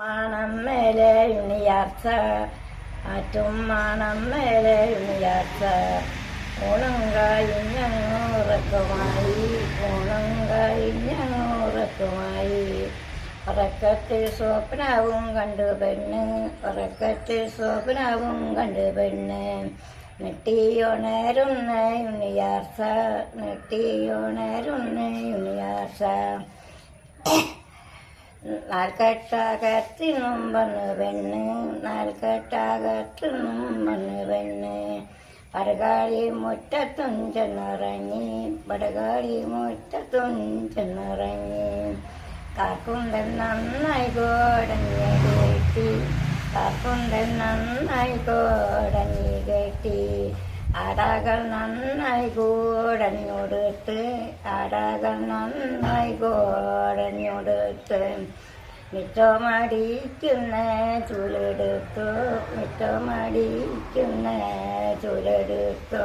മണം മേലെ ഉണിയാർച്ച ആറ്റും മണം മേലെ ഉണിയാർച്ച ഓണം കഴിഞ്ഞങ്ങൂറക്കുമായി ഓണം കഴിഞ്ഞങ്ങൂറക്കുമായി ഉറക്കത്തിൽ സ്വപ്നവും കണ്ടു പെണ്ണ് ഉറക്കത്തിൽ സ്വപ്നവും കണ്ടു പെണ്ണ്. നെട്ടിയോണേരുന്ന ഉണിയാർച്ച നെട്ടിയോണേരുന്ന ഉണിയാർച്ച നാൽക്കെട്ടകത്തിനും വന്ന് പെണ്ണ് നാൽക്കെട്ടകത്തിനും വന്ന് പെണ്ണ്. പടകാളി മുറ്റത്തും ചെന്നിറങ്ങി പടകാളി മുറ്റത്തും ചെന്നിറങ്ങി. കാക്കുണ്ടൻ നന്നായി കോടങ്ങി കെട്ടി കാക്കുണ്ടൻ നന്നായി കോടങ്ങി കെട്ടി ആടാകൾ നന്നായി കൂടനിയോടുത്ത് അടകൾ നന്നായി കൂടനിയോടുത്ത് മിറ്റമടിക്കുന്ന ചുലെടുത്തു മിറ്റമടിക്കുന്ന ചുലെടുത്തു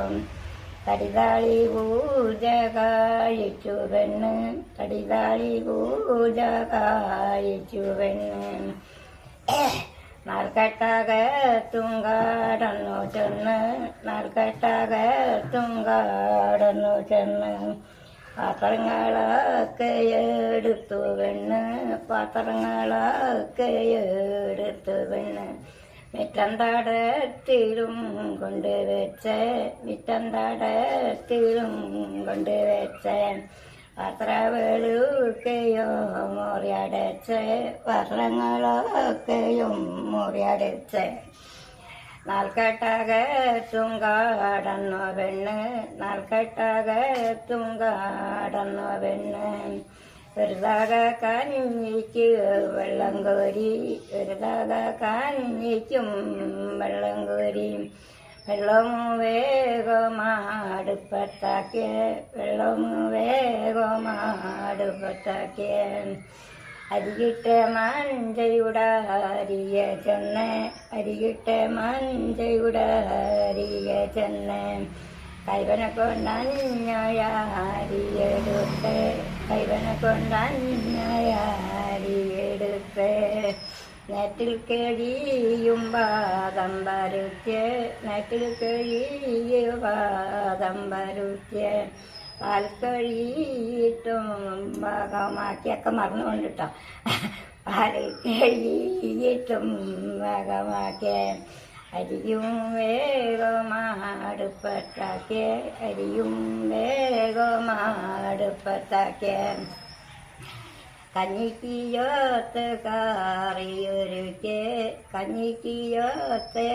തടിതാളി പൂജ കാഴിച്ചു പെണ്ണ് തടിതാളി പൂജ കാഴിച്ചു പെണ്ണ്. നാൽക്കെട്ടകത്തും കാടന്നു ചെന്ന് നാൽക്കെട്ടകത്തും കാടന്നു ചെന്ന്. പാത്രങ്ങളൊക്കെ എടുത്തു പെണ്ണ് പാത്രങ്ങളൊക്കെ എടുത്തു പെണ്ണ്. മിറ്റന്താടത്തിലും കൊണ്ടുവച്ച് മിറ്റം തടത്തിലും കൊണ്ടുവച്ച് പാത്ര വെളുക്കയോ മുറിയടച്ച് വർണങ്ങളൊക്കെയും മുറിയടച്ച്. നാൽക്കെട്ടകത്തും കാടന്നു പെണ്ണ് നാൽക്കെട്ടകത്തും കാടന്നു പെണ്ണ്. വെറുതാക കഞ്ഞിക്ക് വെള്ളം കോരി വെറുതാക കഞ്ഞിക്കും വെള്ളം കോരി. വെള്ളം വേഗമാടുപ്പത്താക്കിയ വെള്ളം വേഗമാടുപ്പത്താക്കിയ. അരികിട്ട മഞ്ചയുടെ അരിയ ചെന്ന് അരികിട്ട മഞ്ചയുടെ അരിയ ചെന്ന്. കൈവനെ കൊണ്ടഞ്ഞയാരിയെടുത്ത് കൈവനെ കൊണ്ടഞ്ഞയാരിയെടുത്ത് നെറ്റിൽ കഴിയും പാദം വരുത്തിയ നെറ്റിൽ കഴിയും പാദം വരുത്തിയ പാൽ കഴിയിട്ടും ഭാഗമാക്കിയൊക്കെ മറന്നുകൊണ്ടിട്ടോ. പാൽ കഴിയിട്ടും ഭാഗമാക്കിയ അരിയും വേഗമാടുപ്പത്താക്കിയ. അരിയും വേഗമാടുപ്പത്താക്കിയ. കഞ്ഞിക്കിയോത്ത് കാറിയൊരുക്കെ കഞ്ഞിക്കിയോത്ത്